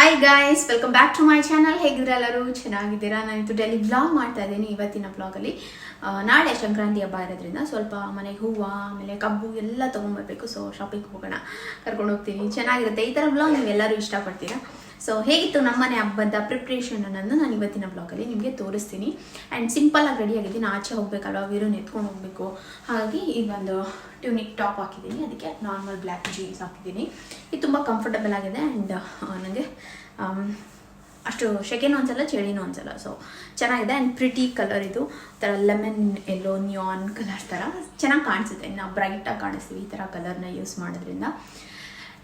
Hi guys welcome back to my channel ಹೇಗಿದ್ರೆ ಎಲ್ಲರೂ? ಚೆನ್ನಾಗಿದ್ದೀರಾ? ನಾನಿತ್ತು daily blog ಮಾಡ್ತಾ ಇದ್ದೀನಿ ಇವತ್ತಿನ ಬ್ಲಾಗಲ್ಲಿ ನಾಳೆ ಸಂಕ್ರಾಂತಿ ಹಬ್ಬ ಇರೋದ್ರಿಂದ ಸ್ವಲ್ಪ ಮನೆಗೆ ಹೂವು, ಆಮೇಲೆ ಕಬ್ಬು ಎಲ್ಲ ತೊಗೊಂಬರ್ಬೇಕು ಸೊ ಶಾಪಿಂಗ್ ಹೋಗೋಣ. ಕರ್ಕೊಂಡು ಹೋಗ್ತೀನಿ ಚೆನ್ನಾಗಿರುತ್ತೆ. ಈ ಥರ ಬ್ಲಾಗ್ ನೀವೆಲ್ಲರೂ ಇಷ್ಟಪಡ್ತೀರಾ? ಸೊ ಹೇಗಿತ್ತು ನಮ್ಮನೆ ಹಬ್ಬದ ಪ್ರಿಪ್ರೇಷನ್ ಅನ್ನೋದು ನಾನು ಇವತ್ತಿನ ಬ್ಲಾಗಲ್ಲಿ ನಿಮಗೆ ತೋರಿಸ್ತೀನಿ. ಆ್ಯಂಡ್ ಸಿಂಪಲಾಗಿ ರೆಡಿ ಆಗಿದ್ದೀನಿ. ಆಚೆ ಹೋಗಬೇಕಲ್ವಾ? ವೀರನ್ ನೆತ್ಕೊಂಡು ಹೋಗಬೇಕು. ಹಾಗಾಗಿ ಒಂದು ಟ್ಯೂನಿಕ್ ಟಾಪ್ ಹಾಕಿದ್ದೀನಿ. ಅದಕ್ಕೆ ನಾರ್ಮಲ್ ಬ್ಲ್ಯಾಕ್ ಜೀನ್ಸ್ ಹಾಕಿದ್ದೀನಿ. ಇದು ತುಂಬ ಕಂಫರ್ಟಬಲ್ ಆಗಿದೆ. ಆ್ಯಂಡ್ ನನಗೆ ಅಷ್ಟು ಶೆಕೆನೂ ಅನ್ಸಲ್ಲ, ಚಳಿನೂ ಅನ್ಸಲ್ಲ. ಸೊ ಚೆನ್ನಾಗಿದೆ. ಆ್ಯಂಡ್ ಪ್ರಿಟಿ ಕಲರ್ ಇದು. ಥರ ಲೆಮನ್ ಎಲ್ಲೋ ನಿಯಾನ್ ಕಲರ್ ಥರ ಚೆನ್ನಾಗಿ ಕಾಣಿಸುತ್ತೆ. ನಾವು ಬ್ರೈಟಾಗಿ ಕಾಣಿಸ್ತೀವಿ ಈ ಥರ ಕಲರ್ನ ಯೂಸ್ ಮಾಡೋದ್ರಿಂದ.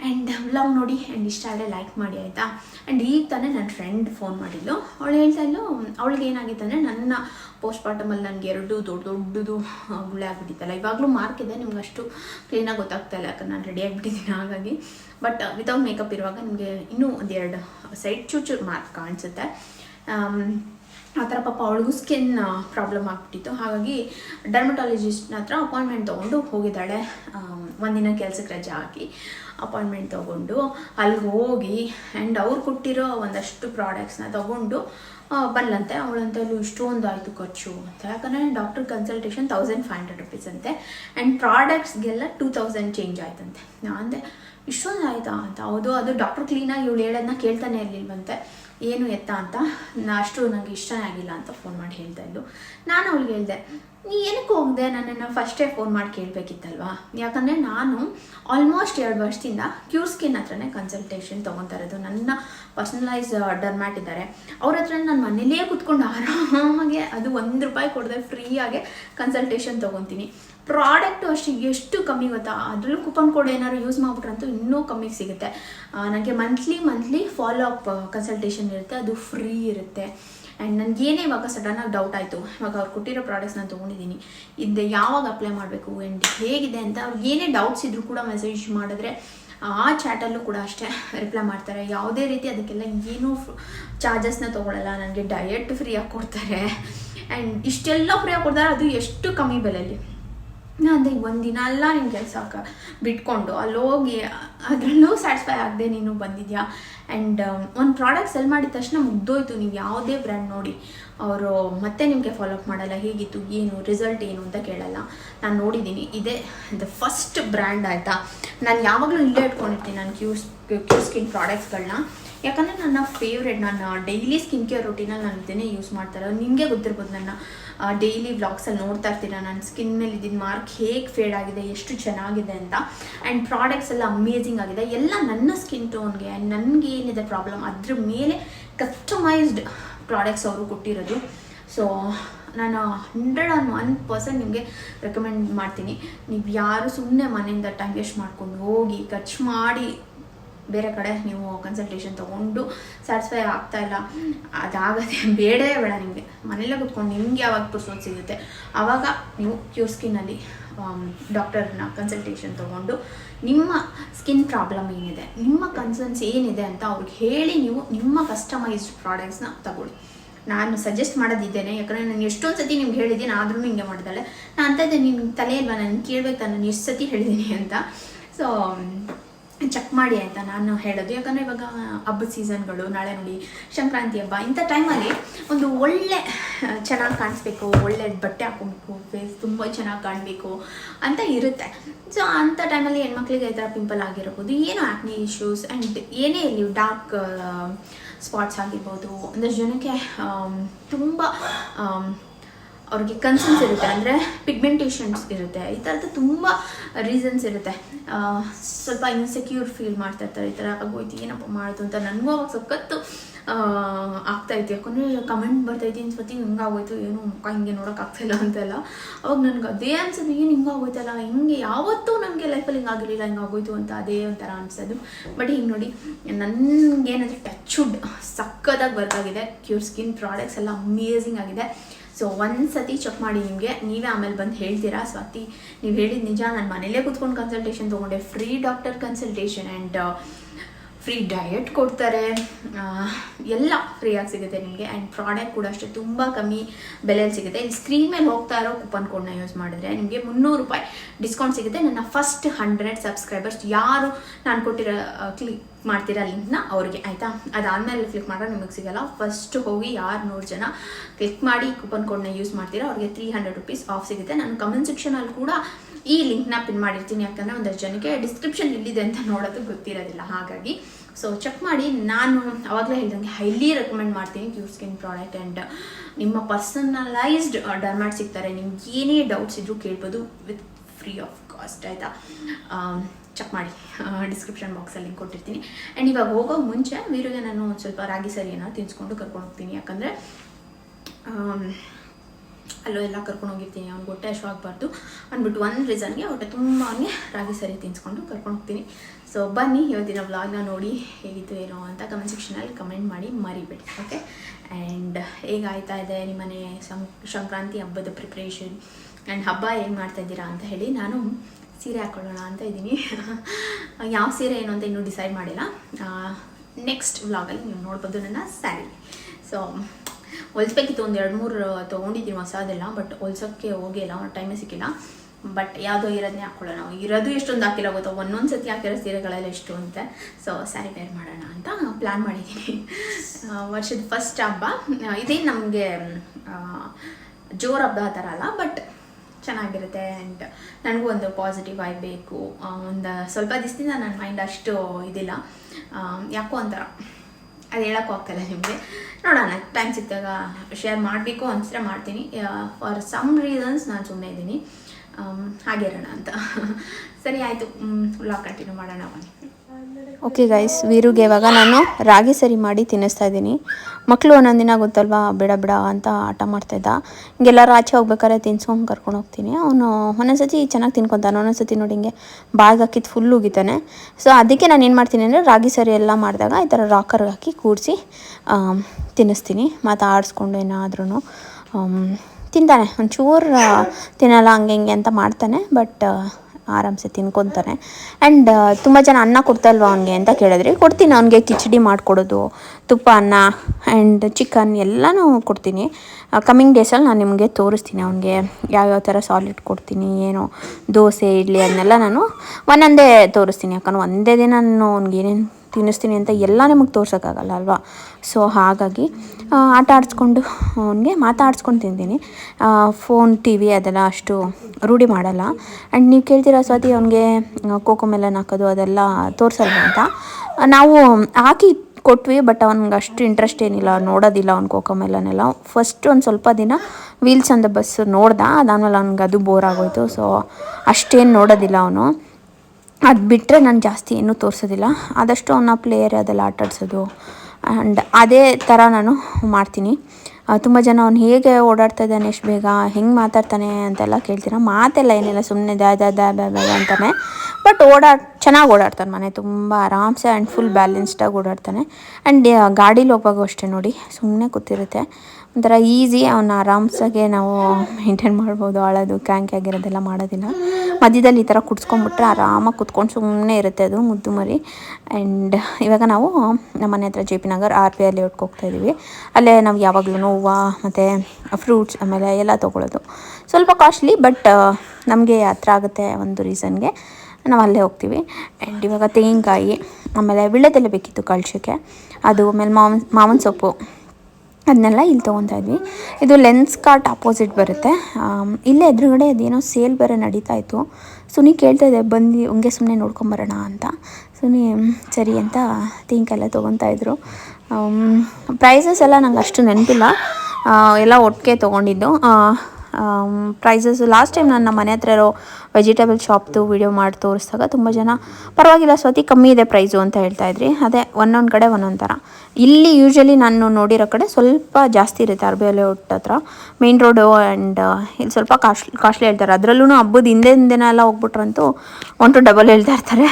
ಆ್ಯಂಡ್ ವ್ಲಾಗ್ ನೋಡಿ ಆ್ಯಂಡ್ ಇಷ್ಟ ಆದರೆ ಲೈಕ್ ಮಾಡಿ ಆಯಿತಾ? ಆ್ಯಂಡ್ ಈಗ ತಾನೇ ನನ್ನ ಫ್ರೆಂಡ್ ಫೋನ್ ಮಾಡಿದ್ಲು ಅವಳು ಹೇಳ್ತಾ ಇದ್ಲು ಅವಳಿಗೆ ಏನಾಗಿತ್ತು ಅಂದರೆ ನನ್ನ ಪೋಸ್ಟ್ ಪಾರ್ಟಮಲ್ಲಿ ನನಗೆ ಎರಡು ದೊಡ್ಡ ದೊಡ್ಡದು ಗುಳೆ ಆಗಿಬಿಟ್ಟಿತ್ತಲ್ಲ. ಇವಾಗಲೂ ಮಾರ್ಕ್ ಇದೆ ನಿಮ್ಗೆ ಅಷ್ಟು ಕ್ಲೀನಾಗಿ ಗೊತ್ತಾಗ್ತಾ ಇಲ್ಲ ಯಾಕಂದ್ರೆ ನಾನು ರೆಡಿ ಆಗಿಬಿಟ್ಟಿದ್ದೀನಿ ಹಾಗಾಗಿ. ಬಟ್ ವಿತೌಟ್ ಮೇಕಪ್ ಇರುವಾಗ ನಿಮಗೆ ಇನ್ನೂ ಒಂದೆರಡು ಸೈಡ್ ಚೂಚೂರು ಮಾರ್ಕ್ ಕಾಣಿಸುತ್ತೆ. ಆಮ್, ಆ ಥರ ಪಾಪ ಅವಳಿಗೂ ಸ್ಕಿನ್ ಪ್ರಾಬ್ಲಮ್ ಆಗ್ಬಿಟ್ಟಿತ್ತು. ಹಾಗಾಗಿ ಡರ್ಮಟಾಲಜಿಸ್ಟ್ನ ಹತ್ರ ಅಪಾಯಿಂಟ್ಮೆಂಟ್ ತೊಗೊಂಡು ಹೋಗಿದ್ದಾಳೆ. ಆಮ್, ಒಂದಿನ ಕೆಲಸಕ್ಕೆ ರಜೆ ಹಾಕಿ. ಅಪಾಯಿಂಟ್ಮೆಂಟ್ ತೊಗೊಂಡು ಅಲ್ಲಿಗೆ ಹೋಗಿ ಆ್ಯಂಡ್ ಅವ್ರು ಕೊಟ್ಟಿರೋ ಒಂದಷ್ಟು ಪ್ರಾಡಕ್ಟ್ಸ್ನ ತೊಗೊಂಡು ಬಂದಂತೆ ಅವಳಂತೆ ಅಲ್ಲೂ ಇಷ್ಟೊಂದು ಆಯಿತು ಖರ್ಚು ಅಂತ. ಯಾಕಂದರೆ doctor consultation thousand five hundred rupees ಅಂತೆ. ಆ್ಯಂಡ್ ಪ್ರಾಡಕ್ಟ್ಸ್ಗೆಲ್ಲ ಟೂ ತೌಸಂಡ್ ಚೇಂಜ್ ಆಯ್ತಂತೆ. ನಾನು ಅಂದೆ ಇಷ್ಟೊಂದು ಆಯಿತಾ ಅಂತ. ಹೌದು, ಅದು ಡಾಕ್ಟರ್ ಕ್ಲೀನಾಗಿ ಇವಳು ಹೇಳೋದನ್ನ ಕೇಳ್ತಾನೆ ಇರಲಿಲ್ವಂತೆ. ಏನು ಎತ್ತ ಅಂತ. ನಾ ಅಷ್ಟು ನನಗೆ ಇಷ್ಟನೇ ಆಗಿಲ್ಲ ಅಂತ ಫೋನ್ ಮಾಡಿ ಹೇಳ್ತಾ ಇದ್ದು ನಾನು ಅವಳಿಗೆ ಹೇಳಿದೆ ನೀ ಏನಕ್ಕೆ ಹೋಗಿದೆ? ನನ್ನನ್ನು ಫಸ್ಟೇ ಫೋನ್ ಮಾಡಿ ಕೇಳಬೇಕಿತ್ತಲ್ವಾ? ಯಾಕಂದರೆ ನಾನು ಆಲ್ಮೋಸ್ಟ್ ಎರಡು ವರ್ಷದಿಂದ ಕ್ಯೂರ್ ಸ್ಕಿನ್ ಹತ್ರನೇ ಕನ್ಸಲ್ಟೇಷನ್ ತೊಗೊತಾ ಇರೋದು. ನನ್ನ ಪರ್ಸನಲೈಸ್ ಡರ್ಮ್ಯಾಟ್ ಇದ್ದಾರೆ. ಅವ್ರ ಹತ್ರ ನಾನು ಮನೇಲೇ ಕುತ್ಕೊಂಡು ಆರಾಮಾಗೆ ಅದು ಒಂದು ರೂಪಾಯಿ ಕೊಡದೆ ಫ್ರೀಯಾಗೆ ಕನ್ಸಲ್ಟೇಷನ್ ತೊಗೊತೀನಿ. ಪ್ರಾಡಕ್ಟು ಅಷ್ಟು ಎಷ್ಟು ಕಮ್ಮಿ ಗೊತ್ತಾ? ಅದರಲ್ಲೂ ಕೂಪನ್ ಕೋಡ್ ಏನಾದ್ರು ಯೂಸ್ ಮಾಡಿಬಿಟ್ರಂತೂ ಇನ್ನೂ ಕಮ್ಮಿಗೆ ಸಿಗುತ್ತೆ. ನನಗೆ monthly monthly follow up consultation ಇರುತ್ತೆ. ಅದು ಫ್ರೀ ಇರುತ್ತೆ. ಆ್ಯಂಡ್ ನನಗೇನೇ ಇವಾಗ ಸಡನ್ನಾಗಿ ಡೌಟ್ ಆಯಿತು. ಇವಾಗ ಅವ್ರು ಕೊಟ್ಟಿರೋ ಪ್ರಾಡಕ್ಟ್ಸ್ ನಾನು ತೊಗೊಂಡಿದ್ದೀನಿ. ಇದು ಯಾವಾಗ ಅಪ್ಲೈ ಮಾಡಬೇಕು ಆ್ಯಂಡ್ ಹೇಗಿದೆ ಅಂತ ಅವ್ರಿಗೆ ಏನೇ ಡೌಟ್ಸ್ ಇದ್ರೂ ಕೂಡ ಮೆಸೇಜ್ ಮಾಡಿದ್ರೆ ಆ ಚಾಟಲ್ಲೂ ಕೂಡ ಅಷ್ಟೇ ರಿಪ್ಲೈ ಮಾಡ್ತಾರೆ. ಯಾವುದೇ ರೀತಿ ಅದಕ್ಕೆಲ್ಲ ಏನೂ ಚಾರ್ಜಸ್ನ ತೊಗೊಳಲ್ಲ. ನನಗೆ ಡಯಟ್ ಫ್ರೀಯಾಗಿ ಕೊಡ್ತಾರೆ. ಆ್ಯಂಡ್ ಇಷ್ಟೆಲ್ಲ ಫ್ರೀಯಾಗಿ ಕೊಡ್ತಾರೆ. ಅದು ಎಷ್ಟು ಕಮ್ಮಿ ಬೆಲೆಯಲ್ಲಿ ಅದೇ ಒಂದಿನ ಎಲ್ಲ ನಿನ್ನ ಕೆಲಸ ಬಿಟ್ಕೊಂಡು ಅಲ್ಲಿ ಹೋಗಿ ಅದರಲ್ಲೂ ಸ್ಯಾಟಿಸ್ಫೈ ಆಗದೆ ನೀನು ಬಂದಿದ್ಯಾ? ಆ್ಯಂಡ್ ಒಂದು ಪ್ರಾಡಕ್ಟ್ ಸೆಲ್ ಮಾಡಿದ ತಕ್ಷಣ ಮುಗ್ದೋಯ್ತು, ನೀವು ಯಾವುದೇ ಬ್ರ್ಯಾಂಡ್ ನೋಡಿ. ಅವರು ಮತ್ತೆ ನಿಮಗೆ ಫಾಲೋಅಪ್ ಮಾಡಲ್ಲ, ಹೇಗಿತ್ತು, ಏನು ರಿಸಲ್ಟ್ ಏನು ಅಂತ ಕೇಳಲ್ಲ. ನಾನು ನೋಡಿದ್ದೀನಿ ಇದೇ ದ ಫಸ್ಟ್ ಬ್ರ್ಯಾಂಡ್ ಆಯಿತಾ? ನಾನು ಯಾವಾಗಲೂ ಇಲ್ಲೇ ಇಟ್ಕೊಂಡಿರ್ತೀನಿ, ನಾನು ಕ್ಯೂಸ್ ಕ್ಯೂ ಸ್ಕಿನ್ ಪ್ರಾಡಕ್ಟ್ಸ್ಗಳನ್ನ ಯಾಕಂದರೆ ನನ್ನ ಫೇವ್ರೆಟ್ ನನ್ನ ಡೈಲಿ ಸ್ಕಿನ್ ಕೇರ್ ರುಟೀನಲ್ಲಿ ನಾನು ಇದನ್ನೇ ಯೂಸ್ ಮಾಡ್ತಾರೆ ನಿಮಗೆ ಗೊತ್ತಿರ್ಬೋದು ನನ್ನ ಡೈಲಿ ವ್ಲಾಗ್ಸಲ್ಲಿ ನೋಡ್ತಾ ಇರ್ತೀರಾ? ನನ್ನ ಸ್ಕಿನ್ ಮೇಲೆ ಇದ್ದಿದ್ದ ಮಾರ್ಕ್ ಹೇಗೆ ಫೇಡ್ ಆಗಿದೆ, ಎಷ್ಟು ಚೆನ್ನಾಗಿದೆ ಅಂತ. ಆ್ಯಂಡ್ ಪ್ರಾಡಕ್ಟ್ಸ್ ಎಲ್ಲ ಅಮೇಝಿಂಗ್ ಆಗಿದೆ. ಎಲ್ಲ ನನ್ನ ಸ್ಕಿನ್ ಟೋನ್ಗೆ ಆ್ಯಂಡ್ ನನಗೆ ಏನಿದೆ ಪ್ರಾಬ್ಲಮ್ ಅದ್ರ ಮೇಲೆ ಕಸ್ಟಮೈಸ್ಡ್ ಪ್ರಾಡಕ್ಟ್ಸ್ ಅವರು ಕೊಟ್ಟಿರೋದು. ಸೊ ನಾನು ಹಂಡ್ರೆಡ್ ಆನ್ ಒನ್ ಪರ್ಸೆಂಟ್ ನಿಮಗೆ ರೆಕಮೆಂಡ್ ಮಾಡ್ತೀನಿ. ನೀವು ಯಾರು ಸುಮ್ಮನೆ ಮನೆಯಿಂದ ಟೈಮ್ ವೇಸ್ಟ್ ಮಾಡ್ಕೊಂಡು ಹೋಗಿ ಖರ್ಚು ಮಾಡಿ ಬೇರೆ ಕಡೆ ನೀವು ಕನ್ಸಲ್ಟೇಷನ್ ತೊಗೊಂಡು ಸ್ಯಾಟಿಸ್ಫೈ ಆಗ್ತಾ ಇಲ್ಲ ಅದಾಗತ್ತೆ ಬೇಡೇ ಬೇಡ ನಿಮಗೆ. ಮನೆಯಲ್ಲೇ ಕೂತ್ಕೊಂಡು ನಿಮ್ಗೆ ಯಾವಾಗ ಪುರ್ಸೋದು ಸಿಗುತ್ತೆ? ಆವಾಗ ನೀವು ಕ್ಯೂರ್ ಸ್ಕಿನ್ನಲ್ಲಿ ಡಾಕ್ಟರ್ನ ಕನ್ಸಲ್ಟೇಷನ್ ತೊಗೊಂಡು ನಿಮ್ಮ ಸ್ಕಿನ್ ಪ್ರಾಬ್ಲಮ್ ಏನಿದೆ, ನಿಮ್ಮ ಕನ್ಸರ್ನ್ಸ್ ಏನಿದೆ ಅಂತ ಅವ್ರಿಗೆ ಹೇಳಿ ನೀವು ನಿಮ್ಮ ಕಸ್ಟಮೈಸ್ಡ್ ಪ್ರಾಡಕ್ಟ್ಸ್ನ ತಗೊಳ್ಳಿ. ನಾನು ಸಜೆಸ್ಟ್ ಮಾಡೋದಿದ್ದೇನೆ, ಯಾಕಂದರೆ ನಾನು ಎಷ್ಟೊಂದು ಸತಿ ನಿಮ್ಗೆ ಹೇಳಿದ್ದೀನಿ, ಆದ್ರೂ ಹಿಂಗೆ ಮಾಡಿದಾಳೆ. ನಾನು ಅಂತ ಇದ್ದೆ ನಿನ್ನ ತಲೆ ನಾನು ಕೇಳಬೇಕು ನಾನು ಎಷ್ಟು ಸತಿ ಹೇಳಿದ್ದೀನಿ ಅಂತ. ಸೊ ಚೆಕ್ ಮಾಡಿ ಅಂತ ನಾನು ಹೇಳೋದು. ಯಾಕಂದರೆ ಇವಾಗ ಹಬ್ಬದ ಸೀಸನ್ಗಳು ನಾಳೆ ನೋಡಿ ಸಂಕ್ರಾಂತಿ ಹಬ್ಬ, ಇಂಥ ಟೈಮಲ್ಲಿ ಒಂದು ಒಳ್ಳೆ ಚೆನ್ನಾಗಿ ಕಾಣಿಸ್ಬೇಕು, ಒಳ್ಳೆ ಬಟ್ಟೆ ಹಾಕೊಬೇಕು ಫೇಸ್ ತುಂಬ ಚೆನ್ನಾಗಿ ಕಾಣಬೇಕು ಅಂತ ಇರುತ್ತೆ. ಸೊ ಅಂಥ ಟೈಮಲ್ಲಿ ಹೆಣ್ಮಕ್ಳಿಗೆ ಈ ಥರ ಪಿಂಪಲ್ ಆಗಿರ್ಬೋದು. ಏನು ಆ್ಯಕ್ನಿ ಇಶ್ಯೂಸ್ ಆ್ಯಂಡ್ ಏನೇ ಇರಲಿ ಡಾರ್ಕ್ ಸ್ಪಾಟ್ಸ್ ಆಗಿರ್ಬೋದು. ಅಂದರೆ ಜನಕ್ಕೆ ತುಂಬ ಅವ್ರಿಗೆ ಕನ್ಸರ್ನ್ಸ್ ಇರುತ್ತೆ ಅಂದರೆ ಪಿಗ್ಮೆಂಟೇಷನ್ಸ್ ಇರುತ್ತೆ. ಈ ಥರದ ತುಂಬ ರೀಸನ್ಸ್ ಇರುತ್ತೆ. ಸ್ವಲ್ಪ ಇನ್ಸೆಕ್ಯೂರ್ ಫೀಲ್ ಮಾಡ್ತಾ ಇರ್ತಾರೆ. ಈ ಥರ ಆಗೋಯ್ತು ಏನಪ್ಪ ಮಾಡೋದು ಅಂತ ನನಗೂ ಅವಾಗ ಸಖತ್ತು ಆಗ್ತಾ ಆಗ್ತಾಯಿತ್ತು ಯಾಕಂದರೆ ಕಮೆಂಟ್ ಬರ್ತೈತಿ ಅನ್ಸ್ಬತ್ತಿ ಹಿಂಗೆ ಆಗೋಯ್ತು, ಏನು ಮುಖ ಹಿಂಗೆ ನೋಡೋಕ್ಕಾಗ್ತಿಲ್ಲ ಅಂತೆಲ್ಲ ಅವಾಗ ನನಗೆ ಅದೇ ಅನ್ಸೋದು, ಏನು ಹಿಂಗಾಗೋಯ್ತಲ್ಲ ಹಿಂಗೆ ಯಾವತ್ತೂ ನನಗೆ ಲೈಫಲ್ಲಿ ಹಿಂಗೆ ಆಗಿರಲಿಲ್ಲ, ಹಿಂಗೆ ಆಗೋಯ್ತು ಅಂತ ಅದೇ ಒಂಥರ ಅನ್ಸೋದು. ಬಟ್ ಹಿಂಗೆ ನೋಡಿ, ನನಗೇನಂದರೆ ಟಚ್ ವುಡ್ ಸಕ್ಕದಾಗಿ ವರ್ಕ್ ಆಗಿದೆ. ಕ್ಯೂರ್ ಸ್ಕಿನ್ ಪ್ರಾಡಕ್ಟ್ಸ್ ಎಲ್ಲ ಅಮೇಝಿಂಗ್ ಆಗಿದೆ. ಸೊ ಒಂದು ಸತಿ ಚೆಕ್ ಮಾಡಿ ನಿಮಗೆ, ನೀವೇ ಆಮೇಲೆ ಬಂದು ಹೇಳ್ತೀರಾ? ಸ್ವಾತಿ, ನೀವು ಹೇಳಿದ ನಿಜ, ನಾನು ಮನೇಲೇ ಕೂತ್ಕೊಂಡು ಕನ್ಸಲ್ಟೇಷನ್ ತೊಗೊಂಡೆ. Free doctor consultation and free diet ಕೊಡ್ತಾರೆ. ಎಲ್ಲ ಫ್ರೀಯಾಗಿ ಸಿಗುತ್ತೆ ನಿಮಗೆ. ಆ್ಯಂಡ್ ಪ್ರಾಡಕ್ಟ್ ಕೂಡ ಅಷ್ಟೇ ತುಂಬ ಕಮ್ಮಿ ಬೆಲೆಯಲ್ಲಿ ಸಿಗುತ್ತೆ. ಇಲ್ಲಿ ಸ್ಕ್ರೀನ್ ಮೇಲೆ ಹೋಗ್ತಾ ಇರೋ ಕೂಪನ್ ಕೋಡ್ನ ಯೂಸ್ ಮಾಡಿದ್ರೆ ನಿಮಗೆ ಮುನ್ನೂರು ರೂಪಾಯಿ ಡಿಸ್ಕೌಂಟ್ ಸಿಗುತ್ತೆ. ನನ್ನ ಫಸ್ಟ್ ಹಂಡ್ರೆಡ್ ಸಬ್ಸ್ಕ್ರೈಬರ್ಸ್ ಯಾರು ನಾನು ಕೊಟ್ಟಿರೋ ಕ್ಲಿಕ್ ಮಾಡ್ತೀರಾ ಲಿಂಕ್ನ ಅವ್ರಿಗೆ, ಆಯಿತಾ? ಅದಾದಮೇಲೆ ಕ್ಲಿಕ್ ಮಾಡಿದ್ರೆ ನಿಮಗೆ ಸಿಗಲ್ಲ. ಫಸ್ಟ್ ಹೋಗಿ ಯಾರು ನೂರು ಜನ ಕ್ಲಿಕ್ ಮಾಡಿ ಕೂಪನ್ ಕೋಡ್ನ ಯೂಸ್ ಮಾಡ್ತೀರಾ ಅವ್ರಿಗೆ ತ್ರೀ ಹಂಡ್ರೆಡ್ ರುಪೀಸ್ ಆಫ್ ಸಿಗುತ್ತೆ. ನಾನು ಕಮೆಂಟ್ ಸೆಕ್ಷನಲ್ಲಿ ಕೂಡ ಈ ಲಿಂಕ್ನ ಪಿನ್ ಮಾಡಿರ್ತೀನಿ ಯಾಕಂದರೆ ಒಂದಷ್ಟು ಜನಕ್ಕೆ ಡಿಸ್ಕ್ರಿಪ್ಷನ್ ಇಲ್ಲಿದೆ ಅಂತ ನೋಡೋದು ಗೊತ್ತಿರೋದಿಲ್ಲ. ಹಾಗಾಗಿ ಸೊ ಚೆಕ್ ಮಾಡಿ. ನಾನು ಅವಾಗಲೇ ಹೇಳಿದಂಗೆ ಹೈಲಿ ರೆಕಮೆಂಡ್ ಮಾಡ್ತೀನಿ ಕ್ಯೂರ್ ಸ್ಕಿನ್ ಪ್ರಾಡಕ್ಟ್ ಆ್ಯಂಡ್ ನಿಮ್ಮ ಪರ್ಸನಲೈಸ್ಡ್ ಡರ್ಮ್ಯಾಟ್ ಸಿಗ್ತಾರೆ. ನಿಮ್ಗೆ ಏನೇ ಡೌಟ್ಸ್ ಇದ್ರೂ ಕೇಳ್ಬೋದು ವಿತ್ ಫ್ರೀ ಆಫ್ ಕಾಸ್ಟ್ ಆಯಿತಾ? ಚೆಕ್ ಮಾಡಿ. ಡಿಸ್ಕ್ರಿಪ್ಷನ್ ಬಾಕ್ಸಲ್ಲಿ ಲಿಂಕ್ ಕೊಟ್ಟಿರ್ತೀನಿ. ಆ್ಯಂಡ್ ಇವಾಗ ಹೋಗೋ ಮುಂಚೆ ವೀರಿಗೆ ನಾನು ಒಂದು ಸ್ವಲ್ಪ ರಾಗಿ ಸರಿಯನ್ನು ತಿನ್ಸ್ಕೊಂಡು ಕರ್ಕೊಂಡು ಹೋಗ್ತೀನಿ. ಯಾಕಂದರೆ ಅಲ್ಲೂ ಎಲ್ಲ ಕರ್ಕೊಂಡು ಹೋಗಿರ್ತೀನಿ, ಅವ್ನಿಗೆ ಹೊಟ್ಟೆ ಹಶು ಆಗಬಾರ್ದು ಅಂದ್ಬಿಟ್ಟು ಒಂದು ರೀಸನ್ಗೆ ಹೊಟ್ಟೆ ತುಂಬ ಅವನಿಗೆ ರಾಗಿ ಸರಿ ತಿನ್ಸ್ಕೊಂಡು ಕರ್ಕೊಂಡು ಹೋಗ್ತೀನಿ. ಸೊ ಬನ್ನಿ ಇವತ್ತಿನ ವ್ಲಾಗ್ನ ನೋಡಿ ಹೇಗಿತ್ತು ಏನೋ ಅಂತ ಕಮೆಂಟ್ ಸೆಕ್ಷನಲ್ಲಿ ಕಮೆಂಟ್ ಮಾಡಿ ಮರಿಬೇಡಿ ಓಕೆ ಆ್ಯಂಡ್ ಹೇಗಾಯ್ತಾ ಇದೆ ನಿಮ್ಮನೆ ಸಂ ಸಂಕ್ರಾಂತಿ ಹಬ್ಬದ ಪ್ರಿಪ್ರೇಷನ್ ಆ್ಯಂಡ್ ಹಬ್ಬ ಏನು ಮಾಡ್ತಾ ಇದ್ದೀರಾ ಅಂತ ಹೇಳಿ ನಾನು ಸೀರೆ ಹಾಕ್ಕೊಳ್ಳೋಣ ಅಂತ ಇದ್ದೀನಿ. ಯಾವ ಸೀರೆ ಏನು ಅಂತ ಇನ್ನೂ ಡಿಸೈಡ್ ಮಾಡಿಲ್ಲ. ನೆಕ್ಸ್ಟ್ ವ್ಲಾಗಲ್ಲಿ ನೀವು ನೋಡ್ಬೋದು ನನ್ನ ಸ್ಯಾರಿ ಸೊ ಹೊಲ್ಸ್ಬೇಕಿತ್ತು ಒಂದು ಎರಡು ಮೂರು ತೊಗೊಂಡಿದ್ದೀನಿ ಹೊಸದೆಲ್ಲ ಬಟ್ ಹೊಲ್ಸೋಕ್ಕೆ ಹೋಗಿಲ್ಲ ಟೈಮೇ ಸಿಕ್ಕಿಲ್ಲ. ಬಟ್ ಯಾವುದೋ ಇರೋದನ್ನೇ ಹಾಕ್ಕೊಳ್ಳೋಣ. ಇರೋದು ಎಷ್ಟೊಂದು ಹಾಕಿಲ್ಲ ಗೊತ್ತಾ? ಒಂದೊಂದು ಸತಿ ಹಾಕಿರೋ ಸೀರೆಗಳೆಲ್ಲ ಎಷ್ಟು ಅಂತ. ಸೊ ಸ್ಯಾರಿ ವೇರ್ ಮಾಡೋಣ ಅಂತ ಪ್ಲ್ಯಾನ್ ಮಾಡಿದ್ದೀನಿ ವರ್ಷದ ಫಸ್ಟ್ ಹಬ್ಬ. ಇದೇ ನಮಗೆ ಜೋರು ಹಬ್ಬ ಆ ಥರ ಅಲ್ಲ ಬಟ್ ಚೆನ್ನಾಗಿರುತ್ತೆ ಆ್ಯಂಡ್ ನನಗೂ ಒಂದು ಪಾಸಿಟಿವ್ ಆಗಿ ಬೇಕು. ಒಂದು ಸ್ವಲ್ಪ ದಿವಸದಿಂದ ನನ್ನ ಮೈಂಡ್ ಅಷ್ಟು ಇದಿಲ್ಲ. ಯಾಕೋ ಒಂಥರ. ಅದು ಹೇಳೋಕ್ಕೂ ಆಗ್ತಾಯಿಲ್ಲ ನಿಮಗೆ. ನೋಡೋಣ ಟೈಮ್ ಸಿಕ್ಕಿದಾಗ ಶೇರ್ ಮಾಡಬೇಕು ಅನಿಸಿದ್ರೆ ಮಾಡ್ತೀನಿ. ಫಾರ್ ಸಮ್ ರೀಸನ್ಸ್ ನಾನು ಸುಮ್ಮನೆ ಇದ್ದೀನಿ. ಹಾಗಿರೋಣ ಅಂತ. ಸರಿ, ಆಯಿತು. ವ್ಲಾಗ್ ಕಂಟಿನ್ಯೂ ಮಾಡೋಣ ಬನ್ನಿ. ಓಕೆ ಗೈಸ್ ವೀರುಗೆ ಇವಾಗ ನಾನು ರಾಗಿ ಸರಿ ಮಾಡಿ ತಿನ್ನಿಸ್ತಾ ಇದ್ದೀನಿ. ಮಕ್ಕಳು ಒಂದೊಂದು ದಿನ ಗೊತ್ತಲ್ವಾ, ಬೇಡ ಬೇಡ ಅಂತ ಆಟ ಮಾಡ್ತಾಯಿದ್ದ ಹಿಂಗೆಲ್ಲರೂ ಆಚೆ ಹೋಗ್ಬೇಕಾದ್ರೆ ತಿನ್ಸ್ಕೊಂಡು ಕರ್ಕೊಂಡು ಹೋಗ್ತೀನಿ. ಅವನು ಒಂದೊಂದ್ಸತಿ ಚೆನ್ನಾಗಿ ತಿನ್ಕೊತಾನೆ, ಒಂದೊಂದ್ಸತಿ ನೋಡಿ ಹಿಂಗೆ ಬಾಯಿಗೆ ಹಾಕಿದ್ದು ಫುಲ್ ಉಗಿತಾನೆ. ಸೊ ಅದಕ್ಕೆ ನಾನು ಏನು ಮಾಡ್ತೀನಿ ಅಂದರೆ ರಾಗಿ ಸರಿ ಎಲ್ಲ ಮಾಡಿದಾಗ ಈ ಥರ ರಾಕರ್ಗೆ ಹಾಕಿ ಕೂಡಿಸಿ ತಿನ್ನಿಸ್ತೀನಿ. ಮತ್ತು ಆಡಿಸ್ಕೊಂಡು ಏನಾದ್ರೂ ತಿಂತಾನೆ. ಒಂಚೂರು ತಿನ್ನಲ್ಲ, ಹಂಗೆ ಹಿಂಗೆ ಅಂತ ಮಾಡ್ತಾನೆ. ಬಟ್ ಆರಾಮ್ಸೆ ತಿನ್ಕೊತಾನೆ. ಆ್ಯಂಡ್ ತುಂಬ ಜನ ಅನ್ನ ಕೊಡ್ತಲ್ವ ಅವನಿಗೆ ಅಂತ ಕೇಳಿದ್ರಿ, ಕೊಡ್ತೀನಿ ಅವನಿಗೆ ಕಿಚಡಿ ಮಾಡಿಕೊಡೋದು, ತುಪ್ಪ, ಅನ್ನ ಆ್ಯಂಡ್ ಚಿಕನ್ ಎಲ್ಲನೂ ಕೊಡ್ತೀನಿ. ಕಮ್ಮಿಂಗ್ ಡೇಸಲ್ಲಿ ನಾನು ನಿಮಗೆ ತೋರಿಸ್ತೀನಿ ಅವನಿಗೆ ಯಾವ್ಯಾವ ಥರ ಸಾಲಿಡ್ ಕೊಡ್ತೀನಿ, ಏನು, ದೋಸೆ, ಇಡ್ಲಿ ಅದನ್ನೆಲ್ಲ ನಾನು ಒಂದೊಂದೇ ತೋರಿಸ್ತೀನಿ ಯಾಕಂದ್ರೆ ಒಂದೇ ದಿನ ನಾನು ಅವ್ನಿಗೆ ಏನೇನು ತಿನ್ನಿಸ್ತೀನಿ ಅಂತ ಎಲ್ಲ ನಿಮಗೆ ತೋರ್ಸೋಕ್ಕಾಗಲ್ಲ ಅಲ್ವಾ? ಸೊ ಹಾಗಾಗಿ ಆಟ ಆಡಿಸ್ಕೊಂಡು ಅವನಿಗೆ ಮಾತಾಡ್ಸ್ಕೊಂಡು ತಿಂತೀನಿ. ಫೋನ್ ಟಿ ವಿ ಅದೆಲ್ಲ ಅಷ್ಟು ರೂಢಿ ಮಾಡಲ್ಲ. ಆ್ಯಂಡ್ ನೀವು ಕೇಳ್ತೀರಾ ಸ್ವಾತಿ, ಅವನಿಗೆ ಕೋಕೋ ಮೆಲನ್ ಹಾಕೋದು ಅದೆಲ್ಲ ತೋರಿಸಲ್ಲ ಅಂತ? ನಾವು ಹಾಕಿ ಕೊಟ್ವಿ ಬಟ್ ಅವನಿಗೆ ಅಷ್ಟು ಇಂಟ್ರೆಸ್ಟ್ ಏನಿಲ್ಲ. ನೋಡೋದಿಲ್ಲ ಅವ್ನು ಕೋಕೋ ಮೆಲನೆಲ್ಲ ಫಸ್ಟ್ ಒಂದು ಸ್ವಲ್ಪ ದಿನ ವೀಲ್ಸ್ ಅಂದ ಬಸ್ ನೋಡ್ದ. ಅದಾದ್ಮೇಲೆ ಅವ್ನಿಗೆ ಅದು ಬೋರ್ ಆಗೋಯ್ತು. ಸೊ ಅಷ್ಟೇನು ನೋಡೋದಿಲ್ಲ ಅವನು. ಅದು ಬಿಟ್ಟರೆ ನಾನು ಜಾಸ್ತಿ ಏನೂ ತೋರಿಸೋದಿಲ್ಲ. ಆದಷ್ಟು ಅವನ್ನ ಪ್ಲೇಯರ್ ಅದೆಲ್ಲ ಆಟ ಆಡ್ಸೋದು. ಆ್ಯಂಡ್ ಅದೇ ಥರ ನಾನು ಮಾಡ್ತೀನಿ. ತುಂಬ ಜನ ಅವ್ನು ಹೇಗೆ ಓಡಾಡ್ತಾ ಇದ್ದಾನೆ, ಎಷ್ಟು ಬೇಗ, ಹೆಂಗೆ ಮಾತಾಡ್ತಾನೆ ಅಂತೆಲ್ಲ ಕೇಳ್ತೀರ? ಮಾತೆಲ್ಲ ಏನಿಲ್ಲ ಸುಮ್ಮನೆ ದ ದ ದ ಅಂತಾನೆ. ಬಟ್ ಓಡಾ, ಚೆನ್ನಾಗಿ ಓಡಾಡ್ತಾನೆ ಮನೆ, ತುಂಬ ಆರಾಮ್ಸೆ ಆ್ಯಂಡ್ ಫುಲ್ ಬ್ಯಾಲೆನ್ಸ್ಡಾಗಿ ಓಡಾಡ್ತಾನೆ. ಆ್ಯಂಡ್ ಗಾಡೀಲಿ ಹೋಗುವಾಗ ಅಷ್ಟೇ ನೋಡಿ ಸುಮ್ಮನೆ ಕೂತಿರುತ್ತೆ. ಒಂಥರ ಈಸಿ ಅವನ್ನ ಆರಾಮ್ಸಾಗೆ ನಾವು ಮೇಂಟೈನ್ ಮಾಡ್ಬೋದು, ಅಳೋದು ಕ್ರ್ಯಾಂಕ್ ಆಗಿರೋದೆಲ್ಲ ಮಾಡೋದಿಲ್ಲ. ಮಧ್ಯದಲ್ಲಿ ಈ ಥರ ಕುಡ್ಸ್ಕೊಂಡ್ಬಿಟ್ರೆ ಆರಾಮಾಗಿ ಕುತ್ಕೊಂಡು ಸುಮ್ಮನೆ ಇರುತ್ತೆ ಅದು ಮುದ್ದು ಮರಿ. ಆ್ಯಂಡ್ ಇವಾಗ ನಾವು ನಮ್ಮ ಮನೆ ಹತ್ರ J P Nagar R P ಅಲ್ಲಿ ಹೋಗ್ತಾ ಇದ್ದೀವಿ ಅಲ್ಲೇ ನಾವು ಯಾವಾಗಲೂ ಹೂವು ಮತ್ತು ಫ್ರೂಟ್ಸ್ ಆಮೇಲೆ ಎಲ್ಲ ತೊಗೊಳೋದು ಸ್ವಲ್ಪ ಕಾಸ್ಟ್ಲಿ ಬಟ್ ನಮಗೆ ಹತ್ರ ಆಗುತ್ತೆ ಒಂದು ರೀಸನ್ಗೆ ನಾವು ಅಲ್ಲೇ ಹೋಗ್ತೀವಿ. ಆ್ಯಂಡ್ ಇವಾಗ ತೆಂಗಿನಕಾಯಿ ಆಮೇಲೆ ವಿಳ್ಯದೆಲೆ ಬೇಕಿತ್ತು ಕಳ್ಸೋಕ್ಕೆ. ಅದು ಆಮೇಲೆ ಮಾವಿನ ಮಾವಿನ ಸೊಪ್ಪು. ಅದನ್ನೆಲ್ಲ ಇಲ್ಲಿ ತೊಗೊತಾ ಇದ್ವಿ. ಇದು ಲೆನ್ಸ್ ಕಾರ್ಟ್ ಅಪೋಸಿಟ್ ಬರುತ್ತೆ. ಇಲ್ಲೇ ಎದುರುಗಡೆ ಅದೇನೋ ಸೇಲ್ ಬೇರೆ ನಡೀತಾ ಇತ್ತು. ಸುನಿ ಕೇಳ್ತಾ ಇದೆ, ಬಂದು ಹಂಗೆ ಸುಮ್ಮನೆ ನೋಡ್ಕೊಂಬರೋಣ ಅಂತ. ಸುನಿ ಸರಿ ಅಂತ ಎಲ್ಲ ತೊಗೊತಾ ಇದ್ರು. ಪ್ರೈಸಸ್ ಎಲ್ಲ ನಂಗೆ ಅಷ್ಟು ನೆನಪಿಲ್ಲ. ಎಲ್ಲ ಒಟ್ಟಿಗೆ ತೊಗೊಂಡಿದ್ದು. ಪ್ರೈಸಸ್ ಲಾಸ್ಟ್ ಟೈಮ್ ನನ್ನ ಮನೆ ಹತ್ರ ಇರೋ ವೆಜಿಟೇಬಲ್ ಶಾಪ್ದು ವಿಡಿಯೋ ಮಾಡಿ ತೋರಿಸಿದಾಗ ತುಂಬ ಜನ, ಪರವಾಗಿಲ್ಲ ಸ್ವತಿ ಕಮ್ಮಿ ಇದೆ ಪ್ರೈಸು ಅಂತ ಹೇಳ್ತಾ ಇದ್ರಿ. ಅದೇ ಒಂದೊಂದು ಕಡೆ ಒಂದೊಂದು ಥರ ಇಲ್ಲಿ ಯೂಶ್ವಲಿ ನಾನು ನೋಡಿರೋ ಕಡೆ ಸ್ವಲ್ಪ ಜಾಸ್ತಿ ಇರುತ್ತೆ ಅರ್ಬಿ ಒಟ್ಟು ಹತ್ರ. ಮೇನ್ ರೋಡು ಆ್ಯಂಡ್ ಇಲ್ಲಿ ಸ್ವಲ್ಪ ಕಾಸ್ಟ್ ಕಾಸ್ಟ್ಲಿ ಹೇಳ್ತಾರೆ. ಅದರಲ್ಲೂ ಹಬ್ಬದ ಹಿಂದೆ ದಿನ ಎಲ್ಲ ಹೋಗ್ಬಿಟ್ರಂತೂ ಒನ್ ಟು ಡಬಲ್ ಹೇಳ್ತಾ ಇರ್ತಾರೆ.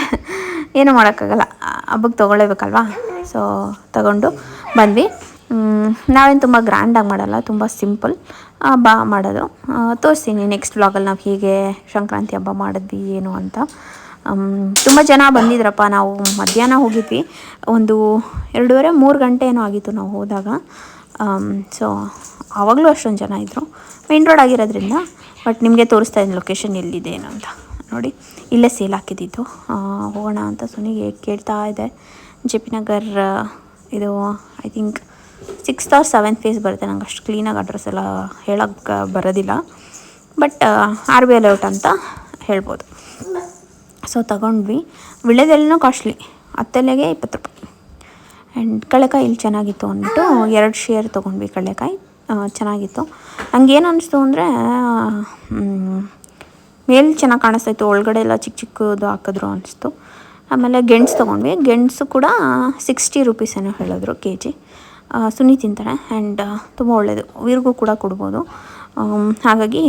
ಏನೂ ಮಾಡೋಕ್ಕಾಗಲ್ಲ. ಹಬ್ಬಕ್ಕೆ ತೊಗೊಳ್ಳೇಬೇಕಲ್ವಾ? ಸೊ ತಗೊಂಡು ಬಂದ್ವಿ. ನಾವೇನು ತುಂಬ ಗ್ರ್ಯಾಂಡಾಗಿ ಮಾಡಲ್ಲ, ತುಂಬ ಸಿಂಪಲ್ ಹಬ್ಬ ಮಾಡೋದು. ತೋರಿಸ್ತೀನಿ ನೆಕ್ಸ್ಟ್ ವ್ಲಾಗಲ್ಲಿ ನಾವು ಹೀಗೆ ಸಂಕ್ರಾಂತಿ ಹಬ್ಬ ಮಾಡಿದ್ವಿ, ಏನು ಅಂತ. ತುಂಬ ಜನ ಬಂದಿದ್ರಪ್ಪ, ನಾವು ಮಧ್ಯಾಹ್ನ ಹೋಗಿದ್ವಿ. ಒಂದು ಎರಡೂವರೆ, ಮೂರು ಗಂಟೆ ಏನೋ ಆಗಿತ್ತು ನಾವು ಹೋದಾಗ. ಸೊ ಆವಾಗಲೂ ಅಷ್ಟೊಂದು ಜನ ಇದ್ದರು ಮೇನ್ ರೋಡ್ ಆಗಿರೋದ್ರಿಂದ ಬಟ್ ನಿಮಗೆ ತೋರಿಸ್ತಾ ಇದ್ದೀನಿ ಲೊಕೇಶನ್ ಎಲ್ಲಿದೆ ಏನು ಅಂತ. ನೋಡಿ, ಇಲ್ಲೇ ಸೇಲ್ ಹಾಕಿದ್ದಿತ್ತು ಹೋಗೋಣ ಅಂತ ಸುನಿಗೆ ಕೇಳ್ತಾ ಇದೆ. ಜೆ ಪಿ ನಗರ್, ಇದು I think sixth or seventh phase ಬರುತ್ತೆ. ನಂಗೆ ಅಷ್ಟು ಕ್ಲೀನಾಗಿ ಅಡ್ರೆಸ್ ಎಲ್ಲ ಹೇಳೋಕ್ಕೆ ಬರೋದಿಲ್ಲ. ಬಟ್ ಆರ್ ಬಿ ಲೇಔಟ್ ಅಂತ ಹೇಳ್ಬೋದು. ಸೊ ತಗೊಂಡ್ವಿ. ವಿಳ್ಯದೆಲ್ಲನೂ ಕಾಸ್ಟ್ಲಿ ಹತ್ತೆಲೆಗೆ ಇಪ್ಪತ್ತು ರೂಪಾಯಿ. ಆ್ಯಂಡ್ ಕಳೆಕಾಯಿ ಇಲ್ಲಿ ಚೆನ್ನಾಗಿತ್ತು ಅಂದ್ಬಿಟ್ಟು ಎರಡು ಶೇರ್ ತೊಗೊಂಡ್ವಿ ಕಳೆಕಾಯಿ ಚೆನ್ನಾಗಿತ್ತು. ಚೆನ್ನಾಗಿತ್ತು ನಂಗೇನು ಅನ್ನಿಸ್ತು ಅಂದರೆ ಮೇಲ್ ಚೆನ್ನಾಗಿ ಕಾಣಿಸ್ತಾಯಿತ್ತು. ಒಳಗಡೆ ಎಲ್ಲ ಚಿಕ್ಕ ಚಿಕ್ಕದು ಹಾಕಿದ್ರು ಅನಿಸ್ತು. ಆಮೇಲೆ ಗೆಣಸು ತೊಗೊಂಡ್ವಿ. ಗೆಣಸು ಕೂಡ ಸಿಕ್ಸ್ಟಿ ರುಪೀಸ್ ಏನೋ ಹೇಳಿದ್ರು ಕೆ ಜಿ ಸುನಿ ತಿಂತಾರೆ ಆ್ಯಂಡ್ ತುಂಬ ಒಳ್ಳೆಯದು ಇವ್ರಿಗೂ ಕೂಡ ಕೊಡ್ಬೋದು. ಹಾಗಾಗಿ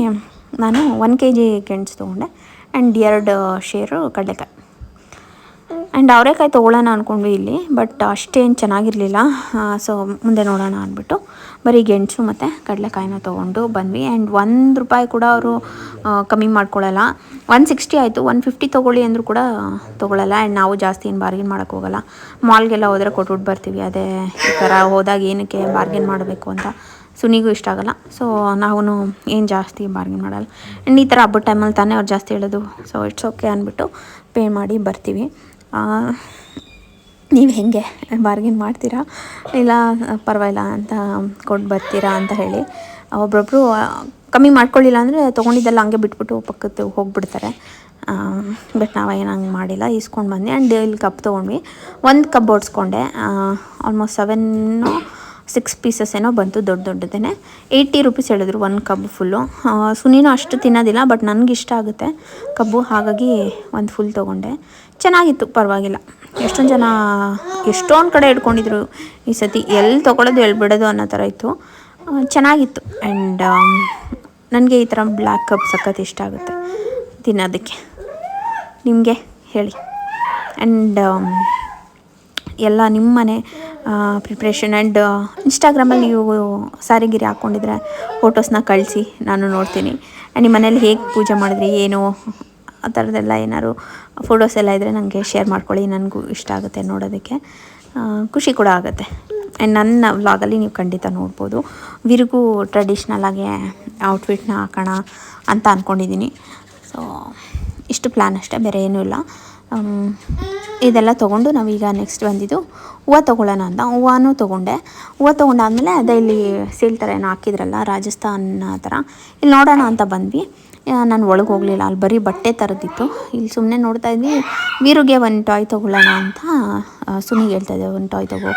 ನಾನು ಒನ್ ಕೆ ಜಿ ಗೆಣಸು ತೊಗೊಂಡೆ ಆ್ಯಂಡ್ ಎರಡು ಶೇರು ಕಡಲೆಕಾಯಿ. ಆ್ಯಂಡ್ ಅವರೇಕಾಯಿ ತೊಗೊಳ್ಳೋಣ ಅಂದ್ಕೊಂಡ್ವಿ ಇಲ್ಲಿ ಬಟ್ ಅಷ್ಟೇನು ಚೆನ್ನಾಗಿರಲಿಲ್ಲ. ಸೊ ಮುಂದೆ ನೋಡೋಣ ಅಂದ್ಬಿಟ್ಟು. ಬರೀ ಗೆಣಸು ಮತ್ತು ಕಡಲೆಕಾಯಿನ ತೊಗೊಂಡು ಬಂದ್ವಿ. ಆ್ಯಂಡ್ ಒಂದು ರೂಪಾಯಿ ಕೂಡ ಅವರು ಕಮ್ಮಿ ಮಾಡ್ಕೊಳ್ಳಲ್ಲ ಒನ್ ಸಿಕ್ಸ್ಟಿ ಆಯಿತು. ಒನ್ ಫಿಫ್ಟಿ ತೊಗೊಳ್ಳಿ ಅಂದರೂ ಕೂಡ ತೊಗೊಳ್ಳಲ್ಲ ಆ್ಯಂಡ್ ನಾವು ಜಾಸ್ತಿ ಏನು ಬಾರ್ಗೇನ್ ಹೋಗೋಲ್ಲ. ಮಾಲ್ಗೆಲ್ಲ ಹೋದರೆ ಕೊಟ್ಬಿಟ್ಟು ಬರ್ತೀವಿ. ಅದೇ ಈ ಥರ ಹೋದಾಗ ಏನಕ್ಕೆ ಬಾರ್ಗೇನ್ ಮಾಡಬೇಕು ಅಂತ ಸುನಿಗೂ ಇಷ್ಟ ಆಗಲ್ಲ. ಸೊ ನಾವು ಏನು ಜಾಸ್ತಿ ಬಾರ್ಗೇನ್ ಮಾಡಲ್ಲ. ಆ್ಯಂಡ್ ಈ ಥರ ಹಬ್ಬದ ಟೈಮಲ್ಲಿ ತಾನೇ ಅವ್ರು ಜಾಸ್ತಿ ಹೇಳೋದು. ಸೊ ಇಟ್ಸ್ ಓಕೆ ಅಂದ್ಬಿಟ್ಟು ಪೇ ಮಾಡಿ ಬರ್ತೀವಿ. ನೀವು ಹೇಗೆ ಬಾರ್ಗೇನ್ ಮಾಡ್ತೀರಾ? ಇಲ್ಲ, ಪರವಾಗಿಲ್ಲ ಅಂತ ಕೊಟ್ಟು ಬರ್ತೀರಾ ಅಂತ ಹೇಳಿ. ಒಬ್ಬೊಬ್ಬರು ಕಮ್ಮಿ ಮಾಡ್ಕೊಳ್ಳಿಲ್ಲ ಅಂದರೆ ತೊಗೊಂಡಿದ್ದೆಲ್ಲ ಹಂಗೆ ಬಿಟ್ಬಿಟ್ಟು ಪಕ್ಕದ ಹೋಗಿಬಿಡ್ತಾರೆ. ಬಟ್ ನಾವೇನು ಹಂಗೆ ಮಾಡಿಲ್ಲ. ಇಸ್ಕೊಂಡು ಬಂದೆ ಆ್ಯಂಡ್ ಇಲ್ಲಿ ಕಪ್ ತೊಗೊಂಡ್ವಿ. ಒಂದು ಕಪ್ ಓಡಿಸ್ಕೊಂಡೆ. ಆಲ್ಮೋಸ್ಟ್ ಸೆವೆನ್ನು ಸಿಕ್ಸ್ ಪೀಸಸ್ ಏನೋ ಬಂತು ದೊಡ್ಡ ದೊಡ್ಡದೇ ಏಯ್ಟಿ ರುಪೀಸ್ ಹೇಳಿದ್ರು ಒಂದು ಕಬ್ಬು ಫುಲ್ಲು ಸುನೀನು ಅಷ್ಟು ತಿನ್ನೋದಿಲ್ಲ ಬಟ್ ನನಗಿಷ್ಟ ಆಗುತ್ತೆ. ಕಬ್ಬು ಹಾಗಾಗಿ ಒಂದು ಫುಲ್ ತೊಗೊಂಡೆ. ಚೆನ್ನಾಗಿತ್ತು, ಪರವಾಗಿಲ್ಲ. ಎಷ್ಟೊಂದು ಜನ ಎಷ್ಟೊಂದು ಕಡೆ ಇಟ್ಕೊಂಡಿದ್ರು ಈ ಸತಿ. ಎಲ್ಲಿ ತೊಗೊಳೋದು ಎಲ್ಲಿ ಬಿಡೋದು ಅನ್ನೋ ಥರ ಇತ್ತು. ಚೆನ್ನಾಗಿತ್ತು. ಆ್ಯಂಡ್ ನನಗೆ ಈ ಥರ ಬ್ಲ್ಯಾಕ್ ಕಪ್ ಸಖತ್ ಇಷ್ಟ ಆಗುತ್ತೆ. ತಿನ್ನೋದಕ್ಕೆ. ನಿಮಗೆ ಹೇಳಿ. ಆ್ಯಂಡ್ ಎಲ್ಲ ನಿಮ್ಮನೆ ಪ್ರಿಪ್ರೇಷನ್ ಆ್ಯಂಡ್ ಇನ್ಸ್ಟಾಗ್ರಾಮಲ್ಲಿ ನೀವು ಸಾರಿ ಗಿರಿ ಹಾಕ್ಕೊಂಡಿದ್ರೆ ಫೋಟೋಸ್ನ ಕಳಿಸಿ, ನಾನು ನೋಡ್ತೀನಿ. ಆ್ಯಂಡ್ ನಿಮ್ಮ ಮನೇಲಿ ಹೇಗೆ ಪೂಜೆ ಮಾಡಿದ್ರಿ, ಏನು ಆ ಥರದ್ದೆಲ್ಲ ಏನಾದ್ರು ಫೋಟೋಸ್ ಎಲ್ಲ ಇದ್ದರೆ ನನಗೆ ಶೇರ್ ಮಾಡ್ಕೊಳ್ಳಿ, ನನಗೂ ಇಷ್ಟ ಆಗುತ್ತೆ ನೋಡೋದಕ್ಕೆ. ಖುಷಿ ಕೂಡ ಆಗುತ್ತೆ. ಆ್ಯಂಡ್ ನನ್ನ ವ್ಲಾಗಲ್ಲಿ ನೀವು ಖಂಡಿತ ನೋಡ್ಬೋದು. ವಿರಿಗೂ ಟ್ರೆಡಿಷ್ನಲ್ ಆಗಿ ಔಟ್ಫಿಟ್ನ ಹಾಕೋಣ ಅಂತ ಅಂದ್ಕೊಂಡಿದ್ದೀನಿ ಸೊ ಇಷ್ಟು ಪ್ಲ್ಯಾನ್ ಅಷ್ಟೇ, ಬೇರೆ ಏನೂ ಇಲ್ಲ. ಇದೆಲ್ಲ ತೊಗೊಂಡು ನಾವೀಗ ನೆಕ್ಸ್ಟ್ ಬಂದಿದ್ದು ಹೂವು ತೊಗೊಳ್ಳೋಣ ಅಂತ. ಹೂವನೂ ತೊಗೊಂಡೆ. ಹೂವು ತೊಗೊಂಡಾದ್ಮೇಲೆ ಅದೇ ಇಲ್ಲಿ ಸೀಲ್ ಥರ ಏನೋ ಹಾಕಿದ್ರಲ್ಲ, ರಾಜಸ್ಥಾನ ಥರ. ಇಲ್ಲಿ ನೋಡೋಣ ಅಂತ ಬಂದ್ವಿ. ನಾನು ಒಳಗೆ ಹೋಗಲಿಲ್ಲ. ಅಲ್ಲಿ ಬರೀ ಬಟ್ಟೆ ಥರದ್ದಿತ್ತು ಇಲ್ಲಿ ಸುಮ್ಮನೆ ನೋಡ್ತಾ ಇದ್ವಿ, ವೀರುಗೆ ಒಂದು ಟಾಯ್ ತೊಗೊಳ್ಳೋಣ ಅಂತ ಸುನಿಗೆ ಹೇಳ್ತಾ ಇದ್ದೆ, ಒಂದು ಟಾಯ್ ತಗೋ.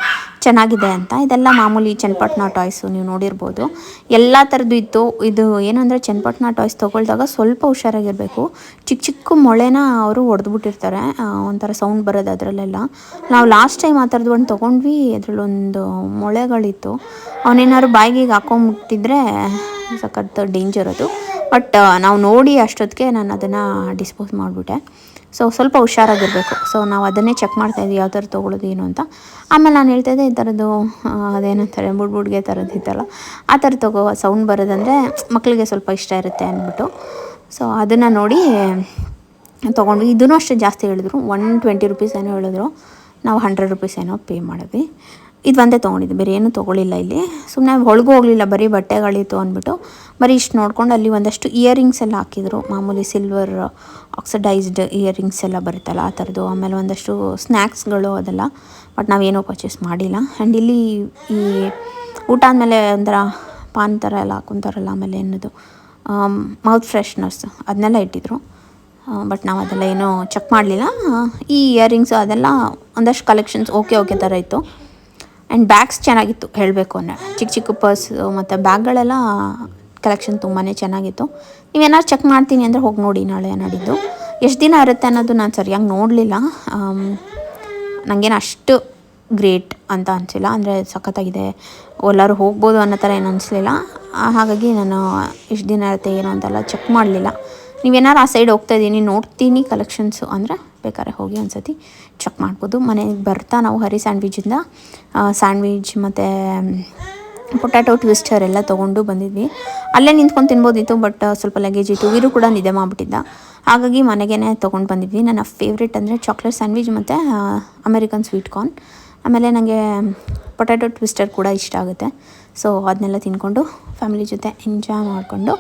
ಚೆನ್ನಾಗಿದೆ ಅಂತ. ಇದೆಲ್ಲ ಮಾಮೂಲಿ ಚನ್ನಪಟ್ಟಣ ಟಾಯ್ಸು ನೀವು ನೋಡಿರ್ಬೋದು. ಎಲ್ಲ ಥರದ್ದು ಇತ್ತು. ಇದು ಏನು ಅಂದರೆ ಚನ್ನಪಟ್ಟಣ ಟಾಯ್ಸ್ ತೊಗೊಳ್ದಾಗ ಸ್ವಲ್ಪ ಹುಷಾರಾಗಿರಬೇಕು. ಚಿಕ್ಕ ಚಿಕ್ಕ ಮೊಳೆನ ಅವರು ಹೊಡೆದ್ಬಿಟ್ಟಿರ್ತಾರೆ ಒಂಥರ ಸೌಂಡ್ ಬರೋದು ಅದರಲ್ಲೆಲ್ಲ. ನಾವು ಲಾಸ್ಟ್ ಟೈಮ್ ಆ ಥರದ್ದು ಒಂದು ತೊಗೊಂಡ್ವಿ, ಅದರಲ್ಲೊಂದು ಮೊಳೆಗಳಿತ್ತು. ಅವನೇನಾದ್ರು ಬಾಯಿಗೆ ಹಾಕೊಂಬಿಟ್ಟಿದ್ರೆ ಸಖತ್ ಡೇಂಜರ್ ಅದು. ಬಟ್ ನಾವು ನೋಡಿ ಅಷ್ಟೊತ್ತಿಗೆ ನಾನು ಅದನ್ನು ಡಿಸ್ಪೋಸ್ ಮಾಡಿಬಿಟ್ಟೆ. ಸೊ ಸ್ವಲ್ಪ ಹುಷಾರಾಗಿರಬೇಕು. ಸೊ ನಾವು ಅದನ್ನೇ ಚೆಕ್ ಮಾಡ್ತಾ ಇದ್ವಿ, ಯಾವ ಥರ ತೊಗೊಳೋದು ಏನು ಅಂತ. ಆಮೇಲೆ ನಾನು ಹೇಳ್ತಾ ಇದ್ದೆ, ಈ ಥರದ್ದು ಅದೇನಂತಾರೆ ಬುಡ್ ಬುಡ್ಗೆ ಥರದ್ದು ಇತ್ತಲ್ಲ, ಆ ಥರ ತಗೋ ಸೌಂಡ್ ಬರೋದಂದರೆ ಮಕ್ಕಳಿಗೆ ಸ್ವಲ್ಪ ಇಷ್ಟ ಇರುತ್ತೆ ಅಂದ್ಬಿಟ್ಟು ಸೊ ಅದನ್ನು ನೋಡಿ ತೊಗೊಂಡ್ವಿ. ಇದೂ ಅಷ್ಟೇ ಜಾಸ್ತಿ ಹೇಳಿದ್ರು. ಒನ್ ಟ್ವೆಂಟಿ ರುಪೀಸ್ ಏನೋ ಹೇಳಿದ್ರು. ನಾವು ಹಂಡ್ರೆಡ್ ರುಪೀಸ್ ಏನೋ ಪೇ ಮಾಡಿದ್ವಿ. ಇದು ಒಂದೇ ತೊಗೊಂಡಿದ್ದೆ, ಬೇರೆ ಏನೂ ತೊಗೊಳಿಲ್ಲ ಇಲ್ಲಿ. ಸುಮ್ಮನೆ ಒಳಗೂ ಹೋಗಲಿಲ್ಲ, ಬರೀ ಬಟ್ಟೆಗಳಿತ್ತು ಅಂದ್ಬಿಟ್ಟು. ಬರೀ ಇಷ್ಟು ನೋಡ್ಕೊಂಡು ಅಲ್ಲಿ ಒಂದಷ್ಟು ಇಯರಿಂಗ್ಸ್ ಎಲ್ಲ ಹಾಕಿದ್ರು. ಮಾಮೂಲಿ ಸಿಲ್ವರ್ ಆಕ್ಸಿಡೈಸ್ಡ್ ಇಯರಿಂಗ್ಸ್ ಎಲ್ಲ ಬರುತ್ತಲ್ಲ, ಆ ಥರದ್ದು. ಆಮೇಲೆ ಒಂದಷ್ಟು ಸ್ನ್ಯಾಕ್ಸ್ಗಳು ಅದೆಲ್ಲ. ಬಟ್ ನಾವೇನೂ ಪರ್ಚೇಸ್ ಮಾಡಿಲ್ಲ. ಆ್ಯಂಡ್ ಇಲ್ಲಿ ಈ ಊಟ ಆದಮೇಲೆ ಒಂಥರ ಪಾನ್ ಥರ ಎಲ್ಲ ಹಾಕೊತಾರಲ್ಲ ಆಮೇಲೆ ಏನದು ಮೌತ್ ಫ್ರೆಶ್ನರ್ಸ್ ಅದನ್ನೆಲ್ಲ ಇಟ್ಟಿದ್ರು. ಬಟ್ ನಾವು ಅದೆಲ್ಲ ಏನೂ ಚೆಕ್ ಮಾಡಲಿಲ್ಲ. ಈ ಇಯರಿಂಗ್ಸು ಅದೆಲ್ಲ ಒಂದಷ್ಟು ಕಲೆಕ್ಷನ್ಸ್ ಓಕೆ ಓಕೆ ಥರ ಇತ್ತು. ಆ್ಯಂಡ್ ಬ್ಯಾಗ್ಸ್ ಚೆನ್ನಾಗಿತ್ತು, ಹೇಳಬೇಕು ಅಂದರೆ. ಚಿಕ್ಕ ಚಿಕ್ಕ ಪರ್ಸ್ ಮತ್ತು ಬ್ಯಾಗ್ಗಳೆಲ್ಲ ಕಲೆಕ್ಷನ್ ತುಂಬಾ ಚೆನ್ನಾಗಿತ್ತು. ನೀವೇನಾದ್ರು ಚೆಕ್ ಮಾಡ್ತೀನಿ ಅಂದರೆ ಹೋಗಿ ನೋಡಿ ನಾಳೆ ನಾಡಿದ್ದು. ಎಷ್ಟು ದಿನ ಇರುತ್ತೆ ಅನ್ನೋದು ನಾನು ಸರಿಯಾಗಿ ನೋಡಲಿಲ್ಲ. ನನಗೇನು ಅಷ್ಟು ಗ್ರೇಟ್ ಅಂತ ಅನಿಸಿಲ್ಲ. ಅಂದರೆ ಸಖತ್ತಾಗಿದೆ. ಎಲ್ಲರೂ ಹೋಗ್ಬೋದು ಅನ್ನೋ ಥರ ಏನು ಅನಿಸ್ಲಿಲ್ಲ. ಹಾಗಾಗಿ ನಾನು ಎಷ್ಟು ದಿನ ಇರುತ್ತೆ, ಏನು ಅಂತೆಲ್ಲ ಚೆಕ್ ಮಾಡಲಿಲ್ಲ. ನೀವೇನಾದ್ರು ಆ ಸೈಡ್ ಹೋಗ್ತಾ ಇದ್ದೀನಿ ನೋಡ್ತೀನಿ ಕಲೆಕ್ಷನ್ಸು ಅಂದರೆ. ಬೇಕಾದ್ರೆ ಹೋಗಿ ಒಂದು ಸತಿ ಚೆಕ್ ಮಾಡ್ಬೋದು. ಮನೆಗೆ ಬರ್ತಾ ನಾವು ಹರಿ ಸ್ಯಾಂಡ್ವಿಚಿಂದ ಸ್ಯಾಂಡ್ವಿಚ್ ಮತ್ತು ಪೊಟ್ಯಾಟೊ ಟ್ವಿಸ್ಟರ್ ಎಲ್ಲ ತೊಗೊಂಡು ಬಂದಿದ್ವಿ. ಅಲ್ಲೇ ನಿಂತ್ಕೊಂಡು ತಿನ್ಬೋದಿತ್ತು ಬಟ್ ಸ್ವಲ್ಪ ಲಗೇಜ್ ಇತ್ತು. ವೀರು ಕೂಡ ನಿದ್ದೆ ಮಾಡಿಬಿಟ್ಟಿದ್ದ. ಹಾಗಾಗಿ ಮನೆಗೇ ತೊಗೊಂಡು ಬಂದಿದ್ವಿ. ನನ್ನ ಫೇವ್ರೇಟ್ ಅಂದರೆ ಚಾಕ್ಲೇಟ್ ಸ್ಯಾಂಡ್ವಿಚ್ ಮತ್ತು ಅಮೆರಿಕನ್ ಸ್ವೀಟ್ ಕಾರ್ನ್ ಆಮೇಲೆ ನನಗೆ ಪೊಟ್ಯಾಟೊ ಟ್ವಿಸ್ಟರ್ ಕೂಡ ಇಷ್ಟ ಆಗುತ್ತೆ. ಸೊ ಅದನ್ನೆಲ್ಲ ತಿನ್ಕೊಂಡು ಫ್ಯಾಮಿಲಿ ಜೊತೆ ಎಂಜಾಯ್ ಮಾಡಿಕೊಂಡು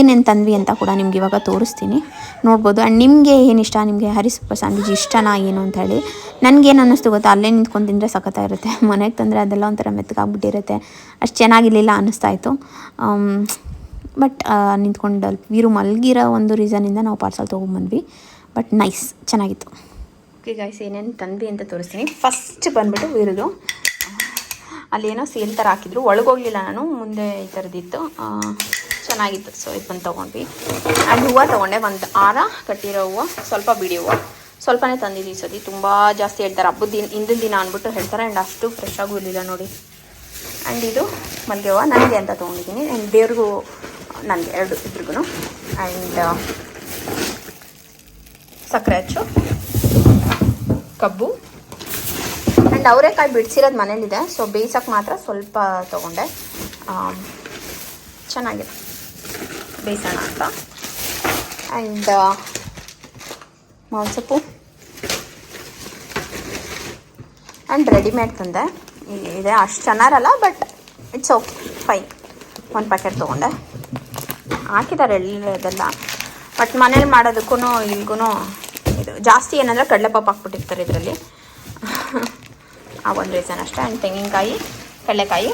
ಏನೇನು ತಂದ್ವಿ ಅಂತ ಕೂಡ ನಿಮ್ಗೆ ಇವಾಗ ತೋರಿಸ್ತೀನಿ. ನೋಡ್ಬೋದು. ಆ್ಯಂಡ್ ನಿಮಗೆ ಏನು ಇಷ್ಟ? ನಿಮಗೆ ಹರಿಸಪ್ಪ ಸ್ಯಾಂಡ್ವಿಚ್ ಇಷ್ಟನಾ ಏನು ಅಂತ ಹೇಳಿ. ನನಗೇನು ಅನ್ನಿಸ್ತು ಗೊತ್ತಾ? ಅಲ್ಲೇ ನಿಂತ್ಕೊಂಡು ತಿಂದರೆ ಸಖತ್ತಾಗಿರುತ್ತೆ ಮನೆಗೆ ತಂದರೆ ಅದೆಲ್ಲ ಒಂಥರ ಮೆತ್ತಗಾಗ್ಬಿಟ್ಟಿರುತ್ತೆ ಅಷ್ಟು ಚೆನ್ನಾಗಿರಲಿಲ್ಲ ಅನ್ನಿಸ್ತಾ ಇತ್ತು ಬಟ್ ನಿಂತ್ಕೊಂಡು ವೀರು ಮಲಗಿರೋ ಒಂದು ರೀಸನಿಂದ ನಾವು ಪಾರ್ಸಲ್ ತೊಗೊಂಬಂದ್ವಿ. ಬಟ್ ನೈಸ್ ಚೆನ್ನಾಗಿತ್ತು. ಓಕೆ ಗಾಯ್ಸ್ ಏನೇನು ತಂದ್ವಿ ಅಂತ ತೋರಿಸ್ತೀನಿ. ಫಸ್ಟ್ ಬಂದ್ಬಿಟ್ಟು ವೀರುದು. ಅಲ್ಲೇನೋ ಸೇಲ್ ಥರ ಹಾಕಿದ್ರು. ಒಳಗೋಗಿಲ್ಲ ನಾನು. ಮುಂದೆ ಈ ಥರದ್ದಿತ್ತು ಚೆನ್ನಾಗಿತ್ತು. ಸೊ ಇದನ್ನು ತೊಗೊಂಡ್ವಿ. ಆ್ಯಂಡ್ ಹೂವು ತೊಗೊಂಡೆ. ಒಂದು ಆರ ಕಟ್ಟಿರೋ ಹೂವು, ಸ್ವಲ್ಪ ಬಿಡಿ ಹೂವು. ಸ್ವಲ್ಪನೇ ತಂದಿದ್ದೀವಿ ಸತಿ. ತುಂಬ ಜಾಸ್ತಿ ಹೇಳ್ತಾರೆ. ಹಬ್ಬದ ದಿನ, ಹಿಂದಿನ ದಿನ ಅಂದ್ಬಿಟ್ಟು ಹೇಳ್ತಾರೆ. ಆ್ಯಂಡ್ ಅಷ್ಟು ಫ್ರೆಶ್ ಆಗೂ ಇರಲಿಲ್ಲ ನೋಡಿ. ಆ್ಯಂಡ್ ಇದು ಮಲ್ಲಿಗೆ ಹೂವು. ನನಗೆ ಅಂತ ತೊಗೊಂಡಿದ್ದೀನಿ ಆ್ಯಂಡ್ ದೇವ್ರಿಗೂ, ನನಗೆ ಎರಡು ಇಬ್ರಿಗೂ ಆ್ಯಂಡ್ ಸಕ್ಕರೆ ಹಚ್ಚು ಕಬ್ಬು. ಆ್ಯಂಡ್ ಅವರೆಕಾಯಿ ಬಿಡಿಸಿರೋದು ಮನೇಲಿದೆ. ಸೊ ಬೇಯಿಸೋಕೆ ಮಾತ್ರ ಸ್ವಲ್ಪ ತೊಗೊಂಡೆ. ಚೆನ್ನಾಗಿದೆ. ಬೇಯಿಸೋಣ ಅಂತ ಆ್ಯಂಡ್ ಮಾಂಸಪ್ಪು ಸೊಪ್ಪು ಆ್ಯಂಡ್ ರೆಡಿಮೇಡ್ ತಂದೆ ಇದೆ ಅಷ್ಟು ಚೆನ್ನಾರಲ್ಲ ಬಟ್ ಇಟ್ಸ್ ಓಕೆ ಫೈನ್ ಒಂದು ಪ್ಯಾಕೆಟ್ ತೊಗೊಂಡೆ. ಹಾಕಿದ್ದಾರೆ ಎಳ್ಳೆದೆಲ್ಲ ಬಟ್ ಮನೇಲಿ ಮಾಡೋದಕ್ಕೂ ಇಲ್ಗೂ ಇದು ಜಾಸ್ತಿ ಏನಂದರೆ ಕಡಲೆಪಾಪ ಹಾಕ್ಬಿಟ್ಟಿರ್ತಾರೆ ಇದರಲ್ಲಿ. ಆ ಒಂದು ರೀಸನ್ ಅಷ್ಟೇ. ಆ್ಯಂಡ್ ತೆಂಗಿನಕಾಯಿ, ಕಡಲೆಕಾಯಿ,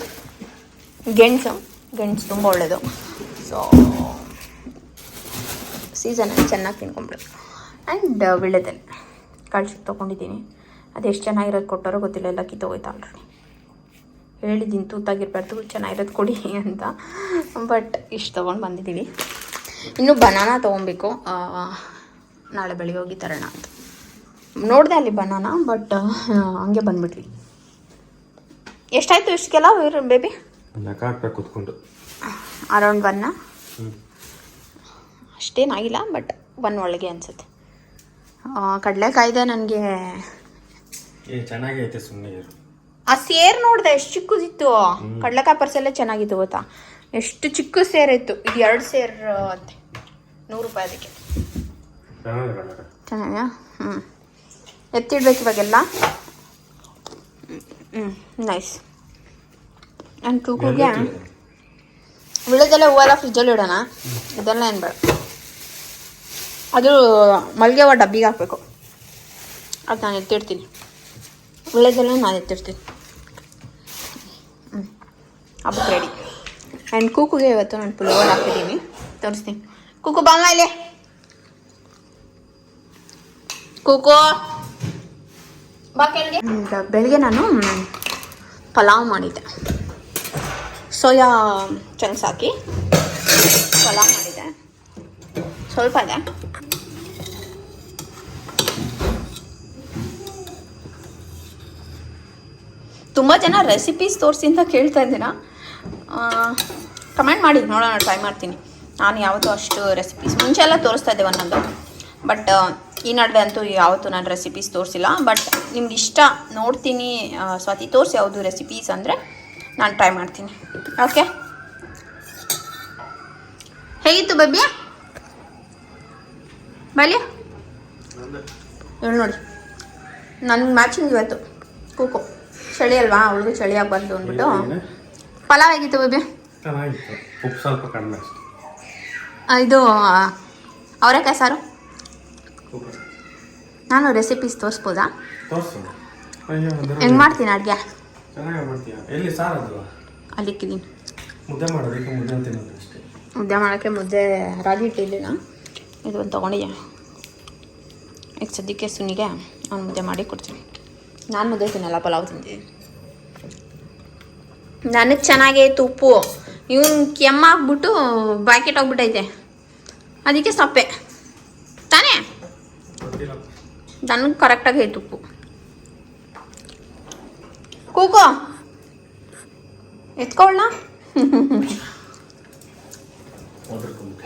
ಗೆಣಸು. ಗೆಣಸು ತುಂಬ ಒಳ್ಳೆಯದು ಸೊ ಸೀಸನಲ್ಲಿ ಚೆನ್ನಾಗಿ ತಿನ್ಕೊಂಬಿಡೋದು ಆ್ಯಂಡ್ ವಿಳ್ಳೆದೆಲೆ ಕಳ್ಸಿ ತೊಗೊಂಡಿದ್ದೀನಿ. ಅದೆಷ್ಟು ಚೆನ್ನಾಗಿರೋದು ಕೊಟ್ಟಾರೋ ಗೊತ್ತಿಲ್ಲ. ಎಲ್ಲ ಕಿತ್ತೋಗೋಯ್ತು ಆಲ್ರೆಡಿ ಹೇಳಿದ್ದೀನಿ ತೂತಾಗಿರ್ಬಾರ್ದು. ಚೆನ್ನಾಗಿರೋದು ಕೊಡಿ ಅಂತ. ಬಟ್ ಇಷ್ಟು ತೊಗೊಂಡು ಬಂದಿದ್ದೀವಿ ಇನ್ನು ಬನಾನ ತೊಗೊಬೇಕು. ನಾಳೆ ಬೆಳಿಗ್ಗೆ ಹೋಗಿ ತರೋಣ ಅಂತ. ನೋಡಿದೆ ಅಲ್ಲಿ ಬನಾನ ಬಟ್ ಹಂಗೆ ಬಂದ್ಬಿಟ್ವಿ. ಎಷ್ಟಾಯಿತು ಇಷ್ಟಕ್ಕೆಲ್ಲ ಬೇಬಿ ಲೆಕ್ಕ ಹಾಕ್ಬೇಕು ಕುತ್ಕೊಂಡು. ಅರೌಂಡ್ ಒನ್ನ ಹ್ಞೂ ಅಷ್ಟೇನಾಗಿಲ್ಲ ಬಟ್ ಒನ್ ಒಳಗೆ ಅನಿಸುತ್ತೆ. ಕಡಲೆಕಾಯ್ದೆ ನನಗೆ ಚೆನ್ನಾಗೈತೆ ಸುಮ್ಮನೆ ಆ ಸೇರ್ ನೋಡಿದೆ ಎಷ್ಟು ಚಿಕ್ಕದಿತ್ತು ಕಡಲೆಕಾಯಿ ಪರ್ಸೆಲ್ಲ ಚೆನ್ನಾಗಿತ್ತು ಗೊತ್ತಾ? ಎಷ್ಟು ಚಿಕ್ಕ ಸೇರ್ ಇತ್ತು. ಇದು ಎರಡು ಸೇರ್ ಅಂತೆ. ನೂರು ರೂಪಾಯಿ ಅದಕ್ಕೆ. ಚೆನ್ನಾಗಿದೆ ಕಣಕ್ಕ. ಚೆನ್ನಾಗ ಹ್ಞೂ ಎತ್ತಿಡ್ಬೇಕು ಇವಾಗೆಲ್ಲ? ಹ್ಞೂ ನೈಸ್ ನಾನು ಎಲ್ಲಿ ಉಳಿದೆಲ್ಲ ಹೂವೆಲ್ಲ ಫ್ರಿಜ್ಜಲ್ಲಿ ಇಡೋಣ? ಇದೆಲ್ಲ ಏನು ಬೇಡ. ಅದು ಮಲ್ಲಿಗೆ ಹೂವು ಡಬ್ಬಿಗೆ ಹಾಕಬೇಕು. ಅದು ನಾನು ಎತ್ತಿಡ್ತೀನಿ. ಉಳಿದೆಲ್ಲ ನಾನು ಎತ್ತಿರ್ತೀನಿ ಹ್ಞೂ ಹಬ್ಬಕ್ಕೆ ರೆಡಿ ಆ್ಯಂಡ್ ಕೂಕುಗೆ ಇವತ್ತು ನಾನು ಪುಳಿಯೋಗರೆ ಹಾಕಿದ್ದೀನಿ. ತೋರಿಸ್ತೀನಿ. ಕೂಕು ಬಾಮ ಇಲ್ಲಿ ಕೂಕು. ಬಾ ಕೆಳಗೆ ಬೆಳಿಗ್ಗೆ ನಾನು ಪಲಾವ್ ಮಾಡಿದ್ದೆ. ಸೋಯಾ ಚಂಕ್ಸ್ ಹಾಕಿ ಪಲಾವ್ ಮಾಡಿದ್ದೆ. ಸ್ವಲ್ಪ ಇದೆ. ತುಂಬ ಜನ ರೆಸಿಪೀಸ್ ತೋರಿಸಿ ಅಂತ ಕೇಳ್ತಾ ಇದ್ದೀರಾ ಕಮೆಂಟ್ ಮಾಡಿ ನೋಡೋಣ ಟ್ರೈ ಮಾಡ್ತೀನಿ. ನಾನು ಯಾವತ್ತೂ ಅಷ್ಟು ರೆಸಿಪೀಸ್ ಮುಂಚೆ ಎಲ್ಲ ತೋರಿಸ್ತಾ ಇದ್ದೆ ಒಂದೊಂದು. ಬಟ್ ಈ ನಡುವೆ ಅಂತೂ ಯಾವತ್ತೂ ನಾನು ರೆಸಿಪೀಸ್ ತೋರಿಸಿಲ್ಲ. ಬಟ್ ನಿಮ್ಗೆ ಇಷ್ಟ ನೋಡ್ತೀನಿ. ಸ್ವಾತಿ ತೋರಿಸಿ ಯಾವುದು ರೆಸಿಪೀಸ್ ಅಂದರೆ ನಾನು ಟ್ರೈ ಮಾಡ್ತೀನಿ. ಓಕೆ ಹೇಗಿತ್ತು ಬಬ್ಬಿಯ ಬಲಿಯ? ಹೇಳಿ ನೋಡಿ. ನನ್ನ ಮ್ಯಾಚಿಂಗ್ ಇವತ್ತು. ಕೂಕು ಚಳಿ ಅಲ್ವಾ? ಅವಳಿಗೂ ಚಳಿ ಆಗಬಾರ್ದು ಅಂದ್ಬಿಟ್ಟು? ಪಲಾವ್ ಹೇಗಿತ್ತು ಬೇಬಿ? ಚೆನ್ನಾಗಿತ್ತು. ಉಪ್ಪು ಸ್ವಲ್ಪ ಕಡಿಮೆ ಇದು ಅವರೆಕಾಯಿ ಸಾರು? ನಾನು ರೆಸಿಪೀಸ್ ತೋರಿಸ್ಬೋದಾ? ಹೆಂಗೆ ಮಾಡ್ತೀನಿ ಅಡುಗೆ? ಅಲ್ಲಿಕ್ಕಿದ್ದೀನಿ ಮುದ್ದೆ ಮಾಡೋದಕ್ಕೆ ಮುದ್ದೆ ತಿನ್ನೋದು ಅಷ್ಟೇ. ಮುದ್ದೆ ಮಾಡೋಕ್ಕೆ ಮುದ್ದೆ ರಾಗಿ ಇಟ್ಟಿರಲಿಲ್ಲ ಇದು ಒಂದು ತೊಗೊಂಡಿದ್ದೆ. ಈಗ ಸದ್ಯಕ್ಕೆ ಸುನಿಗೆ ಅವ್ನು ಮುದ್ದೆ ಮಾಡಿ ಕೊಡ್ತೀನಿ. ನಾನು ಮುದ್ದೆ ತಿನ್ನಲ್ಲ ಪಲಾವ್ ತಿಂತೀನಿ ನನಗೆ ಚೆನ್ನಾಗೇ ಉಪ್ಪು ಇವನು ಕೆಮ್ಮಾಗ್ಬಿಟ್ಟು ಬ್ಯಾಕೆಟ್ ಹೋಗ್ಬಿಟ್ಟೈತೆ ಅದಕ್ಕೆ ಸಪ್ಪೆ. ತಾನೇ? ನನಗೆ ಕರೆಕ್ಟಾಗಿ ಐತೆ ಉಪ್ಪು ಕೂಕೋ ಎತ್ಕೊಳ್ಳ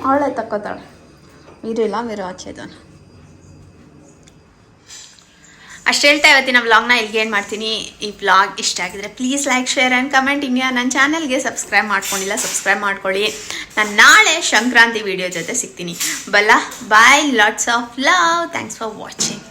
ಅವಳೆ ತಕ್ಕೋತಾಳೆ. ಇರಿಲ್ಲ ವೀರು ಆಚೆ ಇದ್ದಾನೆ. ಅಷ್ಟು ಹೇಳ್ತಾ ಇವತ್ತಿನ ವ್ಲಾಗ್ನ ಇಲ್ಲಿಗೆ ಏನು ಮಾಡ್ತೀನಿ? ಈ ವ್ಲಾಗ್ ಇಷ್ಟ ಆಗಿದ್ರೆ please like share and comment ಇನ್ಯಾ ನನ್ನ ಚಾನಲ್ಗೆ ಸಬ್ಸ್ಕ್ರೈಬ್ ಮಾಡ್ಕೊಂಡಿಲ್ಲ ಸಬ್ಸ್ಕ್ರೈಬ್ ಮಾಡ್ಕೊಳ್ಳಿ. ನಾನು ನಾಳೆ ಸಂಕ್ರಾಂತಿ ವಿಡಿಯೋ ಜೊತೆ ಸಿಗ್ತೀನಿ. ಬಲ್ಲ bye lots of love thanks for watching